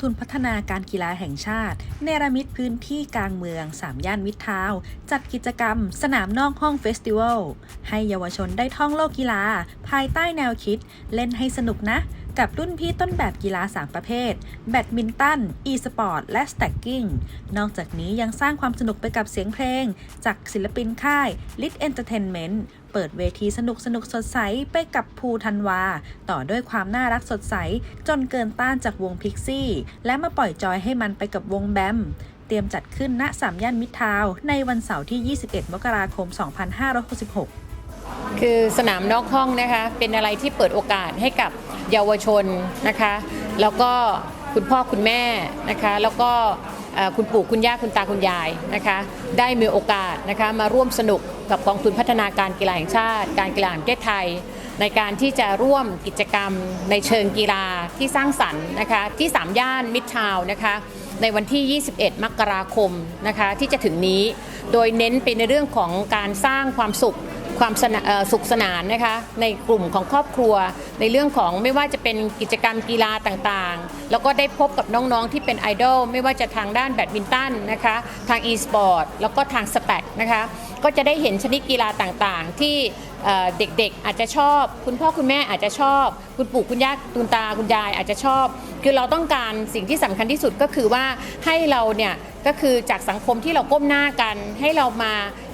ทุนพัฒนาการกีฬาแห่งชาติ เนรมิตพื้นที่กลางเมืองสามย่านมิตรทาว จัดกิจกรรม สนามนอกห้องเฟสติวัล ให้เยาวชนได้ท่องโลกกีฬา ภายใต้แนวคิด เล่นให้สนุกนะ กับรุ่นพี่ต้นแบบกีฬา 3 ประเภท แบดมินตัน อีสปอร์ต และสแต็กกิ้ง นอกจากนี้ยังสร้างความสนุกไปกับเสียงเพลง จากศิลปินค่าย Lit Entertainment เปิดเวทีสนุกสนุกสดใสไปกับภูทันวา ต่อด้วยความน่ารักสดใส จนเกินต้านจากวงพิกซี่ และมาปล่อยจอยให้มันไปกับวงแบมเตรียมจัดขึ้นณสามย่านมิทาว ในวันเสาร์ที่ 21 มกราคม 2566คือสนามนอกห้องนะคะ เป็นอะไรที่เปิดโอกาสให้กับ เยาวชนนะคะ แล้วก็คุณพ่อคุณแม่นะคะ แล้วก็คุณปู่คุณย่าคุณตาคุณยายนะคะ ได้มีโอกาสนะคะมาร่วมสนุกกับกองทุนพัฒนาการกีฬาแห่งชาติ การกีฬาแห่งประเทศไทย ในการที่จะร่วมกิจกรรมในเชิงกีฬาที่สร้างสรรค์นะคะที่ 3 ย่านมิตรทาวน์นะคะในวันที่ 21 มกราคมนะคะที่จะถึงนี้ โดยเน้นไปในเรื่องของการสร้างความสุข ความสนสุขสนานนะคะในกลุ่มของครอบครัว ในเรื่องของไม่ว่าจะเป็นกิจกรรมกีฬาต่างๆ แล้วก็ได้พบกับน้องๆที่เป็นไอดอลไม่ว่าจะทางด้านแบดมินตันนะคะทางอีสปอร์ตแล้วก็ทางสแต็กนะคะก็จะได้เห็นชนิดกีฬาต่างๆ ที่ เอ่อเด็กๆ อาจจะชอบ คุณพ่อคุณแม่อาจจะชอบ คุณปู่คุณย่าคุณตาคุณยายอาจจะชอบ คือเราต้องการสิ่งที่สำคัญที่สุดก็คือว่าให้เราเนี่ยก็คือจากสังคมที่เราก้มหน้ากัน ให้เรามา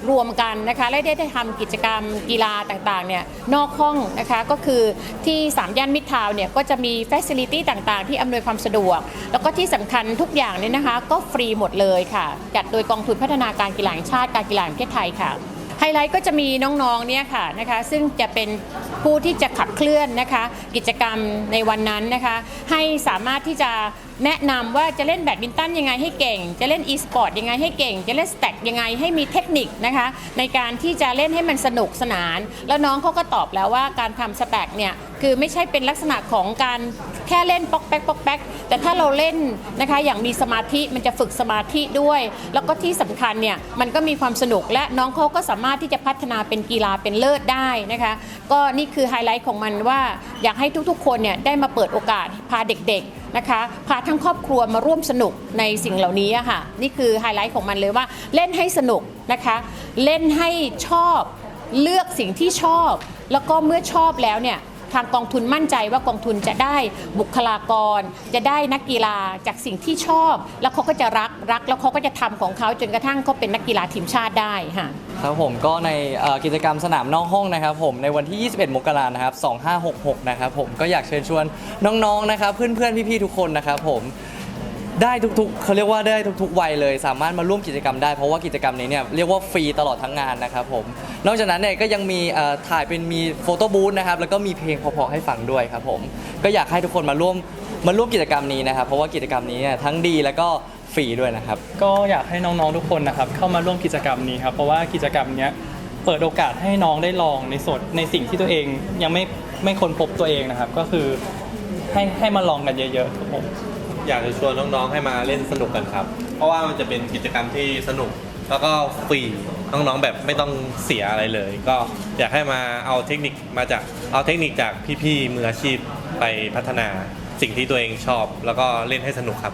รวมกันนะคะและได้ได้ทำกิจกรรมกีฬาต่างๆเนี่ยนอกห้องนะคะก็คือที่สามย่านมิตรทาวน์เนี่ยก็จะมีฟ a ซิลิตี้ต่างๆ ที่อำนวยความสะดวก แล้วก็ที่สำคัญทุกอย่างเนี่ยนะคะ ก็ฟรีหมดเลยค่ะ จัดโดยกองทุนพัฒนาการกีฬาแห่งชาติการกีฬาแห่งประเทศไทยค่ะ ไฮไลท์ก็จะมีน้องๆเนี่ยค่ะนะคะซึ่งจะเป็นผู้ที่จะขับเคลื่อนนะคะกิจกรรมในวันนั้นนะคะให้สามารถที่จะแนะนำว่าจะเล่นแบดมินตันยังไงให้เก่ง จะเล่นอีสปอร์ตยังไงให้เก่ง จะเล่นสแต็กยังไงให้มีเทคนิคนะคะในการที่จะเล่นให้มันสนุกสนาน แล้วน้องเขาก็ตอบแล้วว่าการทำสแต็กเนี่ยคือไม่ใช่เป็นลักษณะของการแค่เล่นป๊อกแป๊กป๊อกแป๊กแต่ถ้าเราเล่นนะคะอย่างมีสมาธิมันจะฝึกสมาธิด้วย แล้วก็ที่สำคัญเนี่ยมันก็มีความสนุกและน้องเขาก็สามารถที่จะพัฒนาเป็นกีฬาเป็นเลิศได้นะคะ ก็นี่คือไฮไลท์ของมันว่า อยากให้ทุกๆ คนเนี่ยได้มาเปิดโอกาสพาเด็กๆนะคะพาทั้งครอบครัวมาร่วมสนุกในสิ่งเหล่านี้ค่ะ นี่คือไฮไลท์ของมันเลยว่า เล่นให้สนุกนะคะ เล่นให้ชอบเลือกสิ่งที่ชอบ แล้วก็เมื่อชอบแล้วเนี่ย ทางกองทุนมั่นใจว่ากองทุนจะได้บุคลากร จะได้นักกีฬาจากสิ่งที่ชอบ แล้วเขาก็จะรักรัก แล้วเขาก็จะทำของเขาจนกระทั่งเขาเป็นนักกีฬาทีมชาติได้ค่ะครับผมก็ในกิจกรรมสนามนอกห้องนะครับ ผมในวันที่ 21 มกรานะครับ 2566 นะครับผมก็อยากเชิญชวนน้องๆนะครับ เพื่อนๆพี่ๆทุกคนนะครับผม ได้ทุกๆเขาเรียกว่าได้ทุกๆวัยเลย สามารถมาร่วมกิจกรรมได้เพราะว่ากิจกรรมนี้เนี่ยเรียกว่าฟรีตลอดทั้งงานนะครับผมนอกจากนั้นเนี่ยก็ยังมีเอ่อถ่ายเป็นมีโฟโต้บูธนะครับแล้วก็มีเพลงเพราะๆให้ฟังด้วยครับผมก็อยากให้ทุกคนมาร่วมมาร่วมกิจกรรมนี้นะครับเพราะว่ากิจกรรมนี้เนี่ยทั้งดีแล้วก็ฟรีด้วยนะครับ ก็อยากให้น้องๆทุกคนนะครับเข้ามาร่วมกิจกรรมนี้ครับเพราะว่ากิจกรรมเนี้ยเปิดโอกาสให้น้องได้ลองในส่วนในสิ่งที่ตัวเองยังไม่ไม่ค้นพบตัวเองนะครับ ก็คือให้ให้มาลองกันเยอะๆครับผม อยากจะชวนน้องๆให้มาเล่นสนุกกันครับ เพราะว่ามันจะเป็นกิจกรรมที่สนุกแล้วก็ฟรีน้องๆแบบไม่ต้องเสียอะไรเลย ก็อยากให้มาเอาเทคนิคมาจากเอาเทคนิคจากพี่ๆมืออาชีพไปพัฒนาสิ่งที่ตัวเองชอบ แล้วก็เล่นให้สนุกครับ